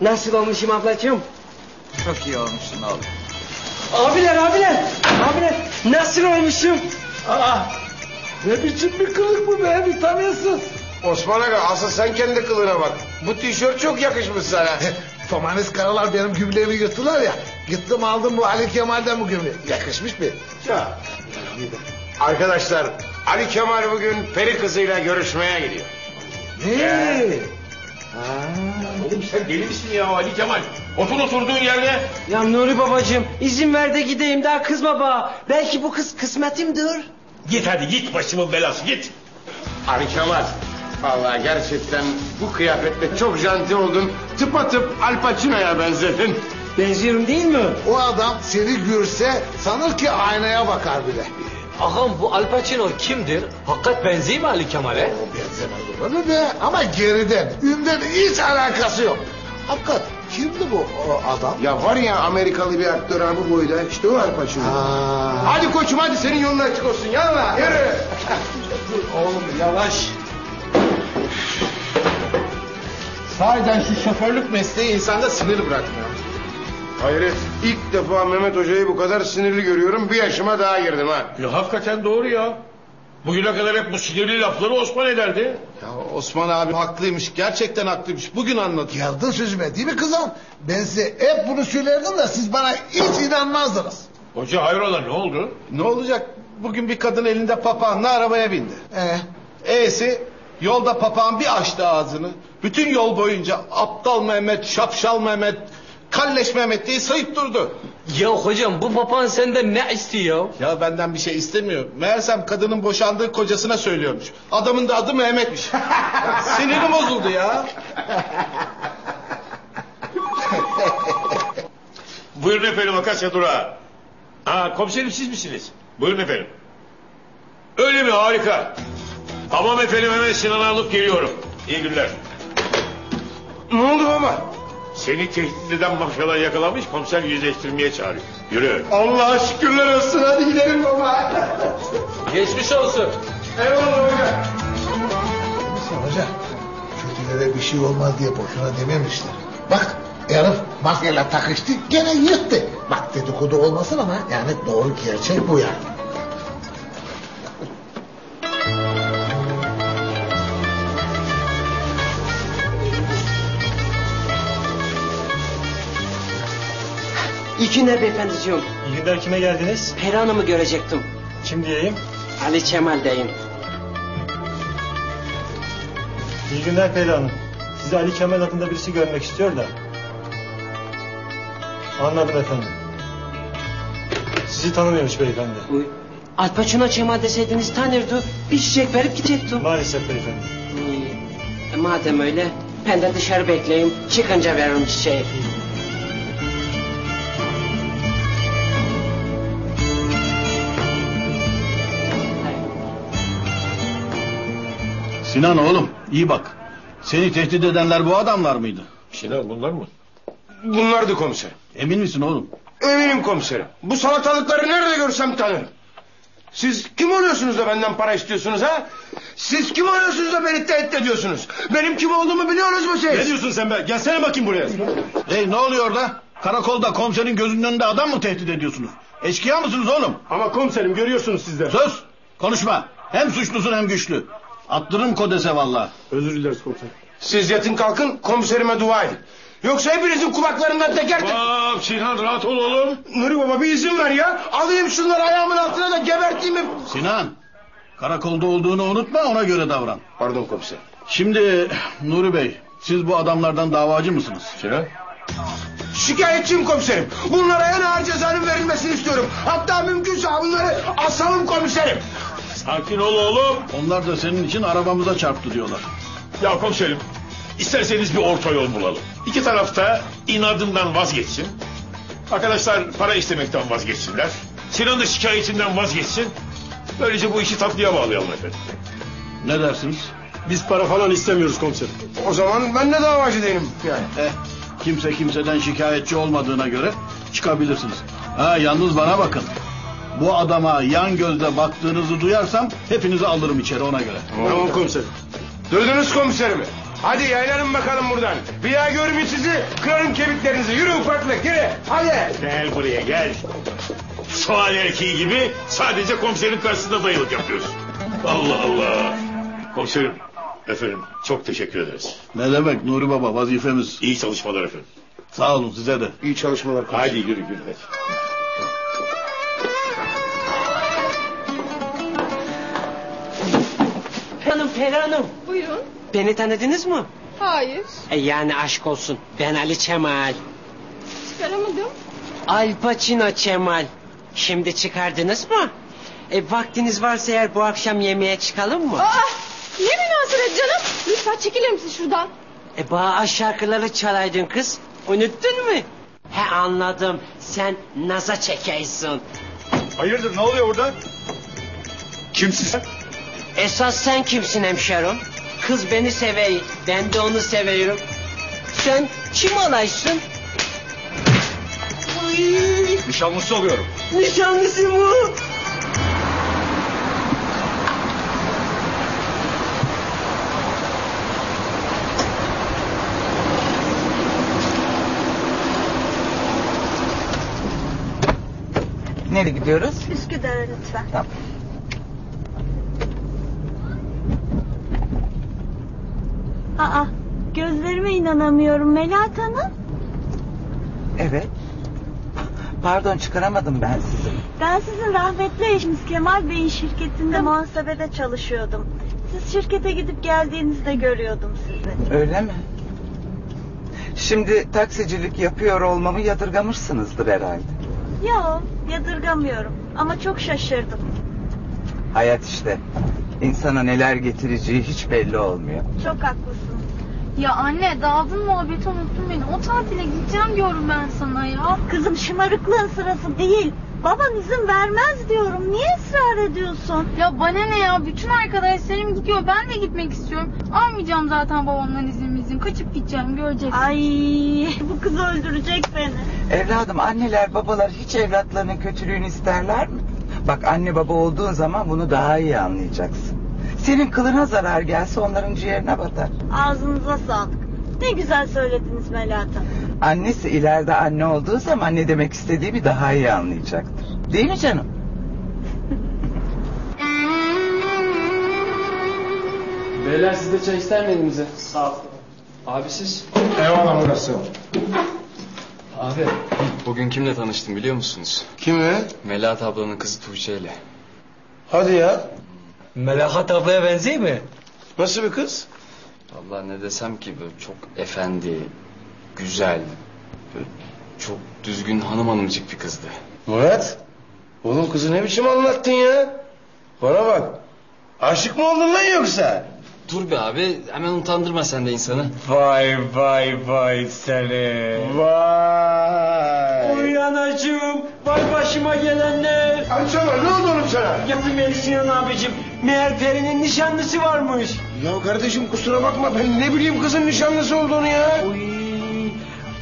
Nasıl olmuşum ablacığım? Çok iyi olmuşsun oğlum. Abiler abiler. Abiler nasıl olmuşum? Aa, ne biçim bir kılık bu be bir tanıyorsun. Osman Aga asıl sen kendi kılığına bak. Bu tişört çok yakışmış sana. Tomanis karalar benim gübreğimi yırttılar ya. Gittim aldım bu Ali Kemal'den bu gübreği. Yakışmış mı? Ya. Arkadaşlar Ali Kemal bugün peri kızıyla görüşmeye gidiyor. Ne? Oğlum sen deli misin ya Ali Kemal? Otur oturduğun yerde. Ya Nuri babacığım izin ver de gideyim daha kızma bana. Belki bu kız kısmetimdir. Git hadi git başımın belası git. Ali Kemal. Vallahi gerçekten bu kıyafetle çok janti oldun. Tıpatıp Al Pacino'ya benzedin. Benziyorum değil mi? O adam seni görse sanır ki aynaya bakar bile. Ağam bu Al Pacino kimdir? Hakikat benziyor mu Ali Kemal'e? O benzemez olur mu be? Ama geriden, ünden hiç alakası yok. Hakikat kimdi bu o adam? Ya var ya Amerikalı bir aktör ha bu boyda. İşte o Al Pacino. Aa, Hadi koçum hadi senin yolun açık olsun. Yallah yürü. oğlum yavaş. Sahiden şu şoförlük mesleği insanda sinir bırakmıyor. Hayret ilk defa Mehmet Hoca'yı bu kadar sinirli görüyorum. Bir yaşıma daha girdim ha. Ya hakikaten doğru ya. Bugüne kadar hep bu sinirli lafları Osman ederdi. Ya Osman abi haklıymış. Gerçekten haklıymış. Bugün anladım. Geldin sözüme değil mi kızım? Ben size hep bunu söylerdim de siz bana hiç inanmazdınız. Hoca hayrola ne oldu? Ne olacak? Bugün bir kadın elinde papağanla arabaya bindi. Ee, E'si yolda papağan bir açtı ağzını. Bütün yol boyunca aptal Mehmet, şapşal Mehmet, kalleş Mehmet diye sayıp durdu. Ya hocam bu papağan senden ne istiyor? Ya benden bir şey istemiyor. Meğersem kadının boşandığı kocasına söylüyormuş. Adamın da adı Mehmet'miş. Sinirim bozuldu ya. Buyurun efendim Akasya Durağı. Ha komiserim siz misiniz? Buyurun efendim. Öyle mi harika. Tamam efendim hemen Sinan'ı alıp geliyorum. İyi günler. Ne oldu baba? Seni tehdit eden mafyalar yakalamış komiser yüzleştirmeye çağırıyor. Yürü. Allah'a şükürler olsun hadi gidelim baba. Geçmiş olsun. Eyvallah hoca. Sen hoca, kötülere bir şey olmaz diye boşuna dememişler. Bak, herif mafyayla takıştı, gene yırttı. Bak dedikodu olmasın ama yani doğru gerçek bu yani. İki ne beyefendiciğim? İyi günler kime geldiniz? Peri Hanım'ı görecektim. Kim diyeyim? Ali Kemal'deyim. İyi günler Peri Hanım. Sizi Ali Kemal adında birisi görmek istiyor da. Anladım efendim. Sizi tanımıyormuş beyefendi. Uy. Al Pacino deseydiniz tanırdı. Bir çiçek verip gidecektim. Maalesef beyefendi. İyi. E, madem öyle ben de dışarı bekleyeyim. Çıkınca veririm çiçeği. Sinan oğlum iyi bak. Seni tehdit edenler bu adamlar mıydı? Sinan bunlar mı? Bunlardı komiserim. Emin misin oğlum? Eminim komiserim. Bu salatalıkları nerede görsem tanırım. Siz kim oluyorsunuz da benden para istiyorsunuz ha? Siz kim oluyorsunuz da beni tehdit ediyorsunuz? Benim kim olduğumu biliyorsunuz mu siz? Ne diyorsun sen be? Gelsene bakayım buraya. Hey ne oluyor orada? Karakolda komiserin gözünün önünde adam mı tehdit ediyorsunuz? Eşkıya mısınız oğlum? Ama komiserim görüyorsunuz siz de. Sus! Konuşma. Hem suçlusun hem güçlü. Attırırım kodese valla. Özür dileriz komiserim. Siz yatın kalkın komiserime dua edin. Yoksa hepinizin kulaklarından teker teker... Bak Sinan rahat ol oğlum. Nuri baba bir izin ver ya. Alayım şunları ayağımın altına da geberteyim. Sinan. Karakolda olduğunu unutma ona göre davran. Pardon komiserim. Şimdi Nuri Bey siz bu adamlardan davacı mısınız? Sinan. Şikayetçiyim komiserim. Bunlara en ağır cezanın verilmesini istiyorum. Hatta mümkünse bunları asalım komiserim. Sakin ol oğlum. Onlar da senin için arabamıza çarptı diyorlar. Ya komiserim isterseniz bir orta yol bulalım. İki tarafta inadından vazgeçsin. Arkadaşlar para istemekten vazgeçsinler. Sinan da şikayetinden vazgeçsin. Böylece bu işi tatlıya bağlayalım efendim. Ne dersiniz? Biz para falan istemiyoruz komiserim. O zaman ben de davacı değilim yani. Eh, kimse kimseden şikayetçi olmadığına göre çıkabilirsiniz. Ha yalnız bana bakın. Bu adama yan gözle baktığınızı duyarsam hepinizi alırım içeri ona göre. Tamam komiserim. Duydunuz komiserimi. Hadi yaylanın bakalım buradan. Bir daha görmeyeyim sizi. Kırarım kemiklerinizi. Yürü ufaklık yürü. Hadi. Gel buraya gel. Soğan erkeği gibi sadece komiserin karşısında dayılık yapıyorsun. Allah Allah. Komiserim, efendim çok teşekkür ederiz. Ne demek Nuri Baba vazifemiz. İyi çalışmalar efendim. Sağ olun size de. İyi çalışmalar. Hadi yürü yürü hadi. Peri Hanım. Buyurun. Beni tanıdınız mı? Hayır. E yani aşk olsun. Ben Ali Çemal. Çıkaramadım. Al Pacino Çemal. Şimdi çıkardınız mı? E vaktiniz varsa eğer bu akşam yemeğe çıkalım mı? Aa, ne münasebet canım. Lütfen çekilir misin şuradan? E bana şarkıları çalaydın kız. Unuttun mu? He anladım. Sen naza çekiyorsun. Hayırdır ne oluyor burada? Kimsin sen? Esas sen kimsin hemşerim? Kız beni sever. Ben de onu seviyorum. Sen kim olaysın? Nişanlısı oluyorum. Nişanlısı mı? Nereye gidiyoruz? Üsküdar'a lütfen. Tamam. Aa, gözlerime inanamıyorum Melahat Hanım. Evet. Pardon çıkaramadım ben sizi. Ben sizin rahmetli eşiniz Kemal Bey'in şirketinde muhasebede çalışıyordum. Siz şirkete gidip geldiğinizde görüyordum sizi. Öyle mi? Şimdi taksicilik yapıyor olmamı yadırgamışsınızdır herhalde. Yok, yadırgamıyorum ama çok şaşırdım. Hayat işte. İnsana neler getireceği hiç belli olmuyor. Çok haklısın. Ya anne dağıldın muhabbeti unuttun beni. O tatile gideceğim diyorum ben sana ya. Kızım şımarıklığın sırası değil. Baban izin vermez diyorum. Niye ısrar ediyorsun? Ya bana ne ya? Bütün arkadaşlarım gidiyor. Ben de gitmek istiyorum. Almayacağım zaten babamdan izin izin. Kaçıp gideceğim göreceksin. Ay bu kız öldürecek beni. Evladım anneler babalar hiç evlatlarının kötülüğünü isterler mi? Bak anne baba olduğun zaman bunu daha iyi anlayacaksın. Senin kılına zarar gelse onların ciğerine batar. Ağzınıza sağlık. Ne güzel söylediniz Melahat Hanım. Annesi ileride anne olduğu zaman ne demek istediğimi daha iyi anlayacaktır. Değil mi canım? Beyler siz de çay ister miydiniz? Sağ ol. Abi siz? Eyvallah burası. Abi bugün kimle tanıştım biliyor musunuz? Kimi? Melahat ablanın kızı Tuğçe ile. Hadi ya. Melahat ablaya benziyor mi? Nasıl bir kız? Vallahi ne desem ki böyle çok efendi, güzel, böyle çok düzgün hanım hanımcık bir kızdı. Murat. Oğlum kızı ne biçim anlattın ya? Bana bak. Aşık mı oldun lan yoksa? Dur be abi hemen utandırma sen de insanı. Vay vay vay seni. Vay. Oy anacığım. Vay başıma gelenler. Açsana ne oldu oğlum sana? Yapayım Sinan abicim. Meğer Peri'nin nişanlısı varmış. Ya kardeşim kusura bakma ben ne bileyim kızın nişanlısı olduğunu ya. Oy.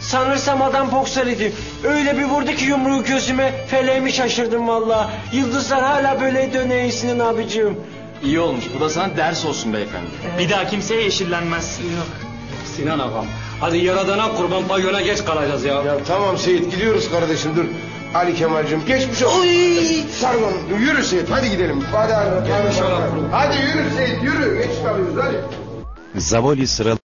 Sanırsam adam boksörüydü. Öyle bir vurdu ki yumruğu gözüme. Feleğimi şaşırdım valla. Yıldızlar hala böyle dönüyor Sinan abicim. İyi olmuş bu da sana ders olsun beyefendi. Bir daha kimseye yeşillenmez. Yok. Sinan ağam. Hadi yaradana kurban pavyona geç kalacağız ya. Ya tamam Seyit gidiyoruz kardeşim dur. Ali Kemal'cim geçmiş olsun. Pardon yürü Seyit hadi gidelim. Hadi hadi. Hadi, hadi, hadi yürü Seyit yürü. Geç kalıyoruz hadi. Zavoli sıralı